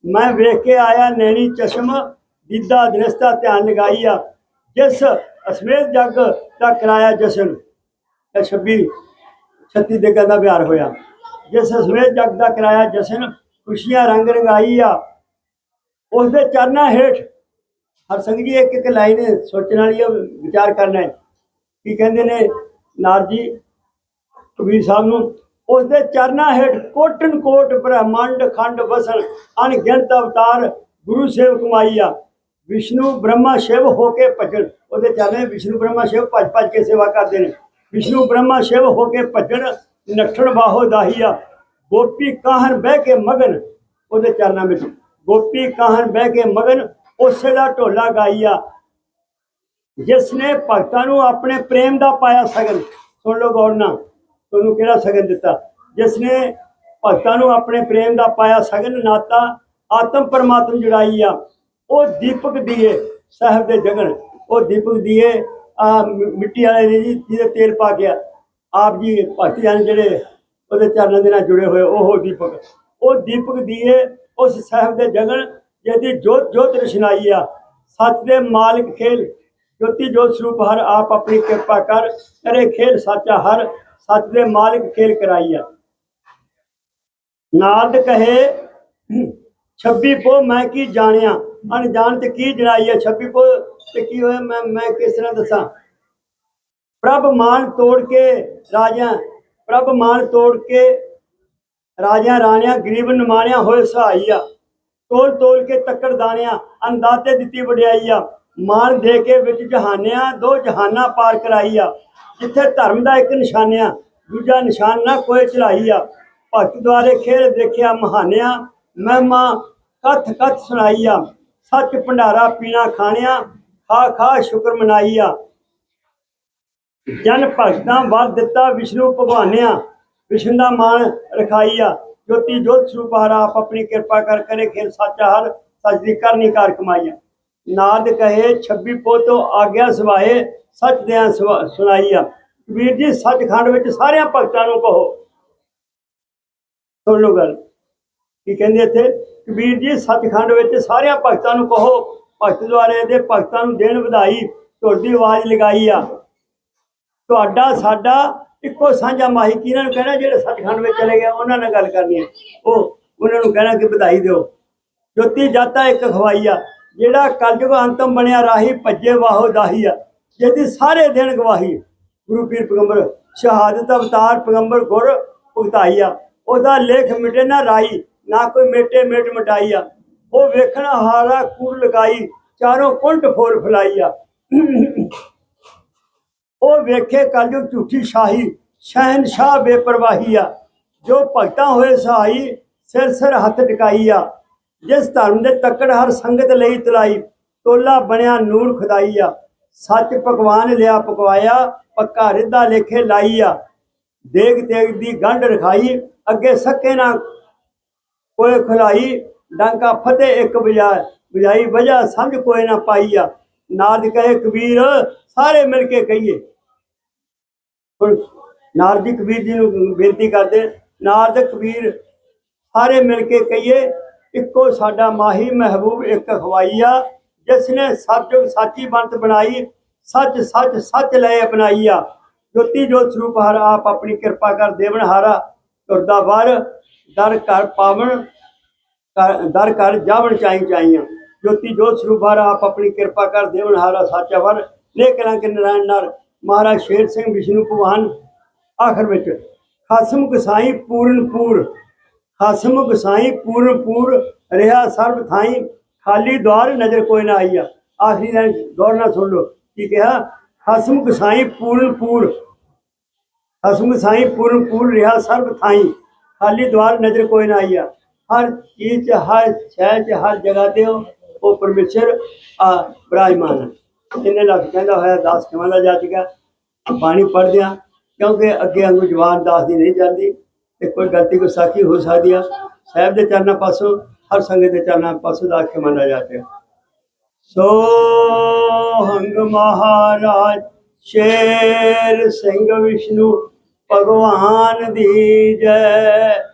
ਮੈਂ ਵੇਖ ਕੇ ਆਇਆ ਨੈਣੀ ਚਸ਼ਮ। ਦੀਦਾ ਦ੍ਰਿਸ਼ਤਾ ਧਿਆਨ ਲਗਾਈ ਆ। ਜਿਸ ਅਸਮੇਤ ਜੱਗ ਦਾ ਕਰਾਇਆ ਜਸ਼ਨ ਇਹ 26 36 ਦੇ ਦਾ ਵਿਹਾਰ ਹੋਇਆ। ਜਿਸ ਅਸਮੇਤ ਜਗ ਦਾ ਕਰਾਇਆ ਜਸ਼ਨ ਖੁਸ਼ੀਆਂ ਰੰਗ ਰੰਗਾਈ ਆ ਉਸ ਦੇ ਚਰਨਾਂ ਹੇਠ ਹਰ ਸੰਗ ਜੀ ਇੱਕ ਇੱਕ ਲਾਈਨ ਸੋਚਣ ਵਾਲੀ ਆ, ਵਿਚਾਰ ਕਰਨਾ ਹੈ। ਕੀ ਕਹਿੰਦੇ ਨੇ ਨਾਰ ਜੀ, ਕਬੀਰ ਸਾਹਿਬ ਨੂੰ ਉਸ ਦੇ ਚਰਨਾਂ ਹੇਠ ਕੋਟਨ ਕੋਟ ਬ੍ਰਹਮੰਡ ਖੰਡ ਵਸਣ ਅਣਗਿਣਤ ਅਵਤਾਰ ਗੁਰੂ ਸੇਵ ਆ। ਵਿਸ਼ਨੂੰ ਬ੍ਰਹਮਾ ਸ਼ਿਵ ਹੋ ਕੇ ਭਜਣ। ਉਹਦੇ ਚਰਨੇ ਵਿਸ਼ਨੂੰ ਬ੍ਰਹਮਾ ਸ਼ਿਵ ਭਜ ਭਜ ਕੇ ਸੇਵਾ ਕਰਦੇ ਨੇ। ਵਿਸ਼ਨੂੰ ਬ੍ਰਹਮਾ ਸ਼ਿਵ ਹੋ ਕੇ ਭਜਣ, ਨੱਠਣ ਬਾਹੋ ਦਾਹੀਆ ਗੋਪੀ ਕਾਹਨ ਬਹਿ ਕੇ ਮਗਨ, ਉਹਦੇ ਚਰਨਾਂ ਵਿੱਚ। ਗੋਪੀ ਕਾਹਨ ਬਹਿ ਕੇ ਮਗਨ, ਉਸੇ ਦਾ ਢੋਲਾ ਗਾਈਆ ਜਿਸ ਨੇ ਭਗਤਾਂ ਨੂੰ ਆਪਣੇ ਪ੍ਰੇਮ ਦਾ ਪਾਇਆ ਸਗਨ। ਸੁਣ ਲਓ ਗੌਰ ਨਾਲ, ਤੁਹਾਨੂੰ ਕਿਹੜਾ ਸਗਨ ਦਿੱਤਾ? ਜਿਸ ਨੇ ਭਗਤਾਂ ਨੂੰ ਆਪਣੇ ਪ੍ਰੇਮ ਦਾ ਪਾਇਆ ਸਗਨ ਨਾਤਾ ਆਤਮ ਪਰਮਾਤਮ ਜੁੜਾਈ ਆ। ਉਹ ਦੀਪਕ ਦੀਏ ਸਾਹਿਬ ਦੇ ਜਗਣ ਉਹ ਦੀਪਕ ਦੀਏ, ਆ ਮਿੱਟੀ ਵਾਲੇ ਨੇ ਜੀ, ਜਿਹਦੇ ਤੇਲ ਪਾ ਗਿਆ ਆਪ ਜੀ ਭਗਤ ਜਨ ਜਿਹੜੇ ਉਹਦੇ ਚਰਨਾਂ ਦੇ ਨਾਲ ਜੁੜੇ ਹੋਏ, ਉਹ ਦੀਪਕ। ਉਹ ਦੀਪਕ ਦੀਏ ਉਸ ਸਾਹਿਬ ਦੇ ਜਗਣ ਜਿਹਦੀ ਜੋਤ ਜੋਤ ਰਸ਼ਨਾਈ ਆ। ਸੱਚ ਦੇ ਮਾਲਕ ਖੇਲ, ਜੋਤੀ ਜੋਤ ਸਰੂਪ ਹਰ ਆਪ ਆਪਣੀ ਕਿਰਪਾ ਕਰ, ਕਰੇ ਖੇਲ ਸਾਚਾ ਹਰ ਸੱਚ ਦੇ ਮਾਲਕ ਖੇਲ ਕਰਾਈਆ ਨਾਰਦ ਕਹੇ 26 ਪੋ ਮੈਂ ਕੀ ਜਾਣਿਆ? ਅਣਜਾਣ ਤੇ ਕੀ ਜਣਾਈਆ 26 ਪੋ ਤੇ ਕੀ ਹੋਇਆ? ਮੈਂ ਮੈਂ ਕਿਸ ਤਰ੍ਹਾਂ ਦੱਸਾਂ? ਪ੍ਰਭ ਮਾਨ ਤੋੜ ਕੇ ਰਾਜਾ ਪ੍ਰਭ ਮਾਨ ਤੋੜ ਕੇ ਰਾਜਾ ਰਾਣਿਆਂ, ਗਰੀਬ ਨਿਮਾਣਿਆ ਹੋਏ ਸਹਾਈਆ ਤੋਲ ਤੋਲ ਕੇ ਤੱਕੜ ਦਾਣਿਆ ਅੰਦਾਤੇ ਦਿੱਤੀ ਵਡਿਆਈਆ ਮਾਨ ਦੇ ਕੇ ਵਿੱਚ ਜਹਾਨਿਆ, ਦੋ ਜਹਾਨਾ ਪਾਰ ਕਰਾਈਆ ਜਿੱਥੇ ਧਰਮ ਦਾ ਇੱਕ ਨਿਸ਼ਾਨਿਆ ਦੂਜਾ ਨਿਸ਼ਾਨ ਨਾ ਕੋਈ ਚੜਾਈਆ ਭਗਤ ਦੁਆਰੇ ਖੇਲ ਦੇਖਿਆ ਮਹਾਨਿਆ, ਮਹਿਮਾ ਕਥ ਕਥ ਸੁਣਾਈਆ ਸੱਚ ਭੰਡਾਰਾ ਪੀਣਾ ਖਾਣਿਆ, ਖਾ ਖਾ ਸ਼ੁਕਰ ਮਨਾਈਆ ਜਨ ਭਗਤਾਂ ਵੱਲ ਦਿੱਤਾ ਵਿਸ਼ਨੂੰ ਭਗਵਾਨਿਆ, ਵਿਸ਼ਨ ਦਾ ਮਾਣ ਰਖਾਈਆ ਜੋਤੀ ਜੋਤ ਸਰੂਪ ਆਪ ਆਪਣੀ ਕਿਰਪਾ ਕਰ ਕਰੇ, ਖੇਲ ਸਾਚਾ ਹਰ ਸੱਚ ਦੀ ਕਰਨੀ ਕਾਰ ਕਮਾਈਆ। ਨਾਦ ਕਹੇ 26 ਪੋਤੋ ਆਗਿਆ ਸਵਾਏ, ਸੱਚ ਦਿਆਂ ਸਵਾ- ਸੁਣਾਈਆ। ਕਬੀਰ ਜੀ, ਸੱਚਖੰਡ ਵਿੱਚ ਸਾਰਿਆਂ ਭਗਤਾਂ ਨੂੰ ਕਹੋ। ਸੁਣ ਲਓ ਗੱਲ। ਕੀ ਕਹਿੰਦੇ ਇੱਥੇ? ਕਬੀਰ ਜੀ, ਸੱਚਖੰਡ ਵਿੱਚ ਸਾਰਿਆਂ ਭਗਤਾਂ ਨੂੰ ਕਹੋ, ਭਗਤ ਦੁਆਰੇ ਦੇ ਭਗਤਾਂ ਨੂੰ ਦੇਣ ਵਧਾਈ, ਤੁਹਾਡੀ ਆਵਾਜ਼ ਲਗਾਈ ਆ। ਤੁਹਾਡਾ, ਸਾਡਾ ਇੱਕੋ ਸਾਂਝਾ ਮਾਹੀ ਕਿਹਨਾਂ ਨੂੰ ਕਹਿਣਾ, ਜਿਹੜੇ ਸੱਚਖੰਡ ਵਿੱਚ ਚਲੇ ਗਏ, ਉਹਨਾਂ ਨਾਲ ਗੱਲ ਕਰਨੀ ਹੈ ਉਹ, ਉਹਨਾਂ ਨੂੰ ਕਹਿਣਾ ਕਿ ਵਧਾਈ ਦਿਓ। ਜੋਤੀ ਜਾਤਾ ਇੱਕ ਖਵਾਈ ਆ, ਜਿਹੜਾ ਕਲਯੁਗ ਅੰਤਮ ਬਣਿਆ ਰਾਹੀ ਭੱਜੇ ਵਾਹੋ ਦਾਹੀ ਆ, ਜਿਹਦੀ ਸਾਰੇ ਦਿਨ ਗਵਾਹੀ। ਗੁਰੂ ਪੀਰ ਪੈਗੰਬਰ ਸ਼ਹਾਦਤ ਅਵਤਾਰ ਪੈਗੰਬਰ ਗੁਰ ਭੁਗਤਾਈ ਆ। ਉਹਦਾ ਲੇਖ ਮਿਟੇ ਨਾ ਰਾਈ ਨਾ ਕੋਈ ਮੇਟੇ ਮੇਟ ਮਟਾਈ ਉਹ ਵੇਖਣ ਹਾਰਾ ਕੂੜ ਲਗਾਈ, ਚਾਰੋਂ ਕੁੰਟ ਫੋਲ ਫਲਾਈ ਉਹ ਵੇਖੇ ਕਲਯੁਗ ਝੂਠੀ ਸ਼ਾਹੀ ਸ਼ਹਿਨशाह ਬੇਪਰਵਾਹੀ ਜੋ ਭਗਤਾਂ ਹੋਏ ਸਹਾਈ, ਸਿਰ ਸਿਰ ਹੱਥ ਟਿਕਾਈ ਜਿਸ ਧਰਮ ਦੇ ਤੱਕੜ ਹਰ ਸੰਗਤ ਲਈ ਤਲਾਈ ਤੋਲਾ ਬਣਿਆ ਨੂਰ ਖੁਦਾਈ ਆ। ਸੱਚ ਪਕਵਾਨ ਲਿਆ ਪਕਵਾਇਆ, ਪੱਕਾ ਰਿੱਧਾ ਲੇਖੇ ਲਾਈ ਆ। ਦੇਗ ਤੇਗ ਦੀ ਗੰਢ ਰਖਾਈ, ਅੱਗੇ ਸੱਕੇ ਨਾ ਕੋਏ ਖੁਲਾਈ ਡਾਂਕਾ ਫਤਿਹ ਇੱਕ ਵਜਾਏ ਵਜਾਈ ਵਜਾ ਸਮਝ ਕੋਈ ਨਾ ਪਾਈ ਆ ਨਾਦ ਕਹੇ, ਕਬੀਰ, ਸਾਰੇ ਮਿਲ ਕੇ ਕਹੀਏ। ਹੁਣ ਨਾਰਦ ਕਬੀਰ ਜੀ ਨੂੰ ਬੇਨਤੀ ਕਰਦੇ, ਨਾਰਦ, ਕਬੀਰ, ਸਾਰੇ ਮਿਲ ਕੇ ਕਹੀਏ, ਇੱਕੋ ਸਾਡਾ ਮਾਹੀ ਮਹਿਬੂਬ ਇੱਕ ਖਵਾਈਆ ਜਿਸ ਨੇ ਸਤਜੁਗ ਸਾਚੀ ਬੰਤ ਬਣਾਈ, ਸੱਚ ਸੱਚ ਸੱਚ ਲੈ ਅਪਣਾਈ ਆ ਜੋਤੀ ਜੋਤ ਸਰੂਪ ਹਰ ਆਪ ਆਪਣੀ ਕਿਰਪਾ ਕਰ ਦੇਵਨ ਹਾਰਾ, ਤੁਰਦਾ ਵਰ ਦਰ ਘਰ ਪਾਵਣ, ਕਰ- ਦਰ ਕਰ ਜਾਵਣ ਚਾਈ ਚਾਈਆਂ ਜੋਤੀ ਜੋਤ ਸਰੂਪ ਆਪ ਆਪਣੀ ਕਿਰਪਾ ਕਰ ਦੇਵਨ ਹਾਰਾ ਸਾਚਾ ਵਰ। ਲੇਖਣਾ ਕਿ ਨਰਾਇਣ ਨਰ, ਮਹਾਰਾਜ ਸ਼ੇਰ ਸਿੰਘ ਵਿਸ਼ਨੂੰ ਭਗਵਾਨ, ਆਖਰ ਵਿੱਚ, ਖਸਮ ਗਸਾਈ ਪੂਰਨਪੂਰ ਖਸਮ ਗਸਾਈ ਪੂਰਨਪੂਰ ਰਿਹਾ ਸਰਬ ਥਾਈ, ਖਾਲੀ ਦਵਾਰ ਨਜ਼ਰ ਕੋਈ ਨਾ ਆਈਆ। ਆਖਰੀ ਲਾਈਨ ਗੌਰ ਨਾਲ ਸੁਣ ਲਓ, ਕੀ ਕਿਹਾ? ਖਸਮ ਗਸਾਈ ਪੂਰਨਪੂਰ ਖਸਮ ਗਸਾਈ ਪੂਰਨਪੂਰ ਰਿਹਾ ਸਰਬ ਥਾਈ ਖਾਲੀ ਦਵਾਰ ਨਜ਼ਰ ਕੋਈ ਨਾ ਆਈਆ ਹਰ ਚੀਜ਼ 'ਚ, ਹਰ ਸ਼ੈ ਚ ਹਰ ਜਗ੍ਹਾ ਤੇ ਉਹ ਪਰਮੇਸ਼ਰ ਆ ਬਿਰਾਜਮਾਨ ਹੈ। ਇਹਨੇ ਲੱਗ ਕਹਿੰਦਾ ਹੋਇਆ ਦਾਸ ਕਿਵਾਂ ਦਾ ਜਾ ਚੁੱਕਾ ਬਾਣੀ ਪੜ੍ਹਦਿਆਂ ਕਿਉਂਕਿ ਅੱਗੇ ਅੰਗੂ ਜਵਾਨ ਦਾਸ ਦੀ ਨਹੀਂ ਜਾਂਦੀ ਤੇ ਕੋਈ ਗਲਤੀ ਕੋ ਸਾਖੀ ਹੋ ਸਕਦੀ ਆ। ਸਾਹਿਬ ਦੇ ਚਰਨਾਂ ਪਾਸੋਂ ਹਰ ਸੰਗਤ ਦੇ ਚਰਨਾਂ ਪਾਸੋਂ ਦਾਸ ਕੇ ਜਾ ਜਾਂਦਾ ਸੋ ਹੰਗ ਮਹਾਰਾਜ ਸ਼ੇਰ ਸਿੰਘ ਵਿਸ਼ਨੂੰ ਭਗਵਾਨ ਦੀ ਜੈ।